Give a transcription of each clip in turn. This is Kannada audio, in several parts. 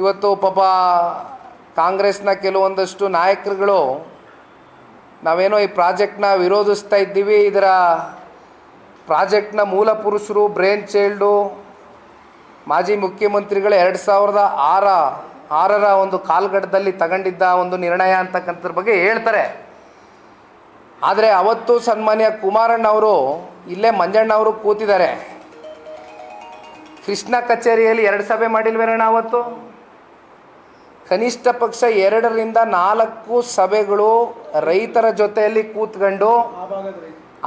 ಇವತ್ತು ಪಾಪ ಕಾಂಗ್ರೆಸ್ನ ಕೆಲವೊಂದಷ್ಟು ನಾಯಕರುಗಳು ನಾವೇನೋ ಈ ಪ್ರಾಜೆಕ್ಟ್ನ ವಿರೋಧಿಸ್ತಾ ಇದ್ದೀವಿ, ಇದರ ಪ್ರಾಜೆಕ್ಟ್ನ ಮೂಲ ಪುರುಷರು, ಬ್ರೇನ್ ಚೈಲ್ಡು, ಮಾಜಿ ಮುಖ್ಯಮಂತ್ರಿಗಳು ಎರಡು ಸಾವಿರದ ಆರ, ಆರರ ಒಂದು ಕಾಲ್ಗಡದಲ್ಲಿ ತಗೊಂಡಿದ್ದ ಒಂದು ನಿರ್ಣಯ ಅಂತಕ್ಕಂಥದ್ರ ಬಗ್ಗೆ ಹೇಳ್ತಾರೆ. ಆದರೆ ಅವತ್ತು ಸನ್ಮಾನ್ಯ ಕುಮಾರಣ್ಣ ಅವರು ಇಲ್ಲೇ ಮಂಜಣ್ಣ ಅವರು ಕೂತಿದ್ದಾರೆ. ಕೃಷ್ಣ ಕಚೇರಿಯಲ್ಲಿ ಎರಡು ಸಭೆ ಮಾಡಿಲ್ವೇನಣ್ಣ ಅವತ್ತು? ಕನಿಷ್ಠ ಪಕ್ಷ ಎರಡರಿಂದ ನಾಲ್ಕು ಸಭೆಗಳು ರೈತರ ಜೊತೆಯಲ್ಲಿ ಕೂತ್ಕೊಂಡು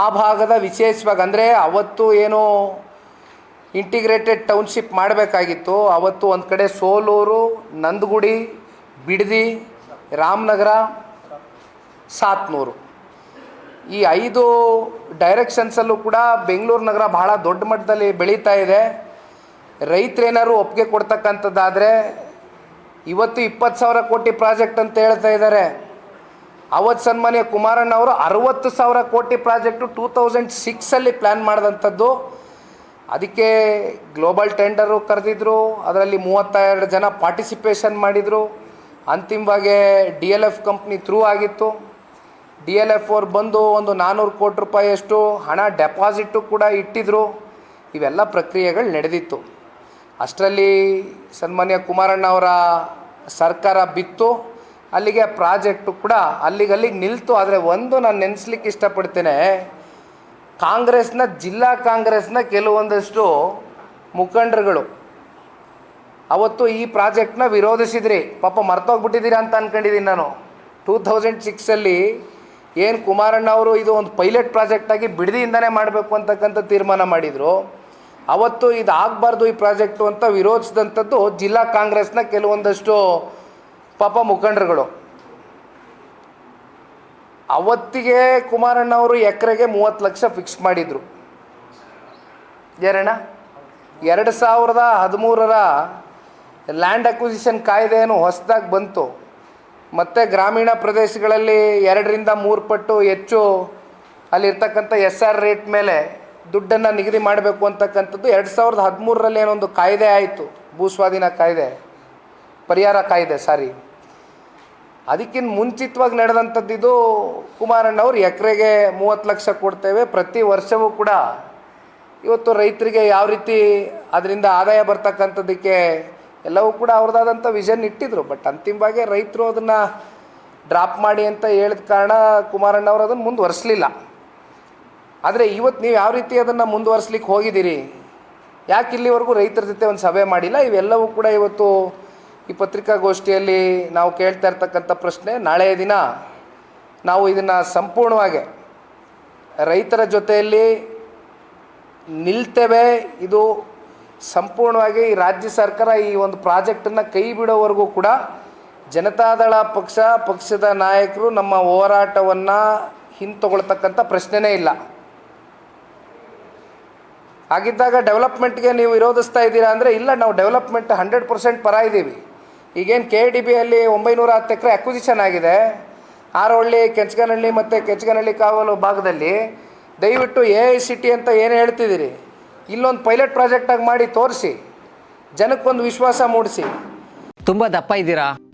ಆ ಭಾಗದ ವಿಶೇಷವಾಗಿ ಅಂದರೆ ಅವತ್ತು ಏನು ಇಂಟಿಗ್ರೇಟೆಡ್ ಟೌನ್ಶಿಪ್ ಮಾಡಬೇಕಾಗಿತ್ತು. ಅವತ್ತು ಒಂದು ಕಡೆ ಸೋಲೂರು, ನಂದಗುಡಿ, ಬಿಡದಿ, ರಾಮನಗರ, ಸಾತ್ನೂರು. ಈ ಐದು ಡೈರೆಕ್ಷನ್ಸಲ್ಲೂ ಕೂಡ ಬೆಂಗಳೂರು ನಗರ ಬಹಳ ದೊಡ್ಡ ಮಟ್ಟದಲ್ಲಿ ಬೆಳೀತಾ ಇದೆ. ರೈತರೇನಾದ್ರು ಒಪ್ಪಿಗೆ ಕೊಡ್ತಕ್ಕಂಥದ್ದಾದರೆ ಇವತ್ತು ಇಪ್ಪತ್ತು ಸಾವಿರ ಕೋಟಿ ಪ್ರಾಜೆಕ್ಟ್ ಅಂತ ಹೇಳ್ತಾ ಇದ್ದಾರೆ. ಅವತ್ತು ಸನ್ಮಾನ್ಯ ಕುಮಾರಣ್ಣ ಅವರು ಅರವತ್ತು ಸಾವಿರ ಕೋಟಿ ಪ್ರಾಜೆಕ್ಟು ಟೂ ತೌಸಂಡ್ ಸಿಕ್ಸಲ್ಲಿ ಪ್ಲ್ಯಾನ್ ಮಾಡಿದಂಥದ್ದು. ಅದಕ್ಕೆ ಗ್ಲೋಬಲ್ ಟೆಂಡರು ಕರೆದಿದ್ರು, ಅದರಲ್ಲಿ ಮೂವತ್ತೆರಡು ಜನ ಪಾರ್ಟಿಸಿಪೇಷನ್ ಮಾಡಿದರು. ಅಂತಿಮವಾಗಿ D L F company through ಆಗಿತ್ತು. ಡಿ ಎಲ್ ಎಫ್ ಅವ್ರು ಬಂದು ಒಂದು ನಾನ್ನೂರು ಕೋಟಿ ರೂಪಾಯಿಯಷ್ಟು ಹಣ ಡೆಪಾಸಿಟು ಕೂಡ ಇಟ್ಟಿದ್ರು. ಇವೆಲ್ಲ ಪ್ರಕ್ರಿಯೆಗಳು ನಡೆದಿತ್ತು. ಅಷ್ಟರಲ್ಲಿ ಸನ್ಮಾನ್ಯ ಕುಮಾರಣ್ಣ ಅವರ ಸರ್ಕಾರ ಬಿತ್ತು, ಅಲ್ಲಿಗೆ ಪ್ರಾಜೆಕ್ಟು ಕೂಡ ಅಲ್ಲಿಗಲ್ಲಿಗೆ ನಿಲ್ತು. ಆದರೆ ಒಂದು ನಾನು ನೆನೆಸ್ಲಿಕ್ಕೆ ಇಷ್ಟಪಡ್ತೇನೆ, ಕಾಂಗ್ರೆಸ್ನ, ಜಿಲ್ಲಾ ಕಾಂಗ್ರೆಸ್ನ ಕೆಲವೊಂದಷ್ಟು ಮುಖಂಡರುಗಳು ಅವತ್ತು ಈ ಪ್ರಾಜೆಕ್ಟ್ನ ವಿರೋಧಿಸಿದ್ರಿ. ಪಾಪ ಮರ್ತೋಗ್ಬಿಟ್ಟಿದ್ದೀರಾ ಅಂತ ಅನ್ಕೊಂಡಿದ್ದೀನಿ ನಾನು. ಟೂ ತೌಸಂಡ್ ಸಿಕ್ಸಲ್ಲಿ ಏನು ಕುಮಾರಣ್ಣ ಅವರು ಇದು ಒಂದು ಪೈಲಟ್ ಪ್ರಾಜೆಕ್ಟಾಗಿ ಬಿಡದಿಯಿಂದನೇ ಮಾಡಬೇಕು ಅಂತಕ್ಕಂಥ ತೀರ್ಮಾನ ಮಾಡಿದರು. ಅವತ್ತು ಇದು ಆಗಬಾರ್ದು ಈ ಪ್ರಾಜೆಕ್ಟು ಅಂತ ವಿರೋಧಿಸಿದಂಥದ್ದು ಜಿಲ್ಲಾ ಕಾಂಗ್ರೆಸ್ನ ಕೆಲವೊಂದಷ್ಟು ಪಾಪ ಮುಖಂಡರುಗಳು. ಅವತ್ತಿಗೆ ಕುಮಾರಣ್ಣ ಅವರು ಎಕರೆಗೆ ಮೂವತ್ತು ಲಕ್ಷ ಫಿಕ್ಸ್ ಮಾಡಿದರು. ಏನಣ್ಣ ಎರಡು ಸಾವಿರದ ಹದಿಮೂರರ ಲ್ಯಾಂಡ್ ಅಕ್ವಿಸಿಷನ್ ಏನು ಹೊಸದಾಗಿ ಬಂತು. ಮತ್ತು ಗ್ರಾಮೀಣ ಪ್ರದೇಶಗಳಲ್ಲಿ ಎರಡರಿಂದ ಮೂರು ಪಟ್ಟು ಹೆಚ್ಚು ಅಲ್ಲಿರ್ತಕ್ಕಂಥ ಎಸ್ ಆರ್ ರೇಟ್ ಮೇಲೆ ದುಡ್ಡನ್ನು ನಿಗದಿ ಮಾಡಬೇಕು ಅಂತಕ್ಕಂಥದ್ದು ಎರಡು ಸಾವಿರದ ಹದಿಮೂರರಲ್ಲಿ ಏನೊಂದು ಕಾಯ್ದೆ ಆಯಿತು. ಭೂಸ್ವಾಧೀನ ಕಾಯ್ದೆ. ಪರಿಹಾರ ಕಾಯ್ದೆ, ಸಾರಿ. ಅದಕ್ಕಿಂತ ಮುಂಚಿತವಾಗಿ ನಡೆದಂಥದ್ದಿದು ಕುಮಾರಣ್ಣವ್ರು ಎಕರೆಗೆ ಮೂವತ್ತು ಲಕ್ಷ ಕೊಡ್ತೇವೆ ಪ್ರತಿ ವರ್ಷವೂ ಕೂಡ. ಇವತ್ತು ರೈತರಿಗೆ ಯಾವ ರೀತಿ ಅದರಿಂದ ಆದಾಯ ಬರ್ತಕ್ಕಂಥದ್ದಕ್ಕೆ ಎಲ್ಲವೂ ಕೂಡ ಅವ್ರದ್ದಾದಂಥ ವಿಷನ್ ಇಟ್ಟಿದ್ರು. ಬಟ್ ಅಂತಿಮವಾಗಿ ರೈತರು ಅದನ್ನು ಡ್ರಾಪ್ ಮಾಡಿ ಅಂತ ಹೇಳಿದ ಕಾರಣ ಕುಮಾರಣ್ಣವ್ರು ಅದನ್ನು ಮುಂದುವರಿಸಲಿಲ್ಲ. ಆದರೆ ಇವತ್ತು ನೀವು ಯಾವ ರೀತಿ ಅದನ್ನು ಮುಂದುವರಿಸ್ಲಿಕ್ಕೆ ಹೋಗಿದ್ದೀರಿ? ಯಾಕೆ ಇಲ್ಲಿವರೆಗೂ ರೈತರ ಜೊತೆ ಒಂದು ಸಭೆ ಮಾಡಿಲ್ಲ? ಇವೆಲ್ಲವೂ ಕೂಡ ಇವತ್ತು ಈ ಪತ್ರಿಕಾಗೋಷ್ಠಿಯಲ್ಲಿ ನಾವು ಕೇಳ್ತಾ ಇರ್ತಕ್ಕಂಥ ಪ್ರಶ್ನೆ. ನಾಳೆಯ ದಿನ ನಾವು ಇದನ್ನು ಸಂಪೂರ್ಣವಾಗಿ ರೈತರ ಜೊತೆಯಲ್ಲಿ ನಿಲ್ತೇವೆ. ಇದು ಸಂಪೂರ್ಣವಾಗಿ ಈ ರಾಜ್ಯ ಸರ್ಕಾರ ಈ ಒಂದು ಪ್ರಾಜೆಕ್ಟನ್ನು ಕೈ ಬಿಡೋವರೆಗೂ ಕೂಡ ಜನತಾದಳ ಪಕ್ಷ, ಪಕ್ಷದ ನಾಯಕರು ನಮ್ಮ ಹೋರಾಟವನ್ನು ಹಿಂತಗೊಳ್ತಕ್ಕಂಥ ಪ್ರಶ್ನೆನೇ ಇಲ್ಲ. ಹಾಗಿದ್ದಾಗ ಡೆವಲಪ್ಮೆಂಟ್ಗೆ ನೀವು ವಿರೋಧಿಸ್ತಾ ಇದ್ದೀರಾ ಅಂದರೆ ಇಲ್ಲ, ನಾವು ಡೆವಲಪ್ಮೆಂಟ್ ಹಂಡ್ರೆಡ್ ಪರ್ಸೆಂಟ್ ಪರ ಇದ್ದೀವಿ. ಈಗೇನು ಕೆ ಡಿ ಬಿಯಲ್ಲಿ ಒಂಬೈನೂರ ಹತ್ತು ಎಕರೆ ಅಕ್ವಿಸಿಷನ್ ಆಗಿದೆ. ಆರೋಹಳ್ಳಿ ಕೆಂಚಗನಹಳ್ಳಿ ಮತ್ತು ಕೆಂಚಗನಹಳ್ಳಿ ಕಾವಲು ಭಾಗದಲ್ಲಿ ದಯವಿಟ್ಟು ಎ ಐ ಸಿ ಟಿ ಅಂತ ಏನು ಹೇಳ್ತಿದ್ದೀರಿ? ಇಲ್ಲೊಂದು ಪೈಲಟ್ ಪ್ರಾಜೆಕ್ಟಾಗಿ ಮಾಡಿ ತೋರಿಸಿ. ಜನಕ್ಕೊಂದು ವಿಶ್ವಾಸ ಮೂಡಿಸಿ. ತುಂಬ ದಪ್ಪ ಇದ್ದೀರಾ?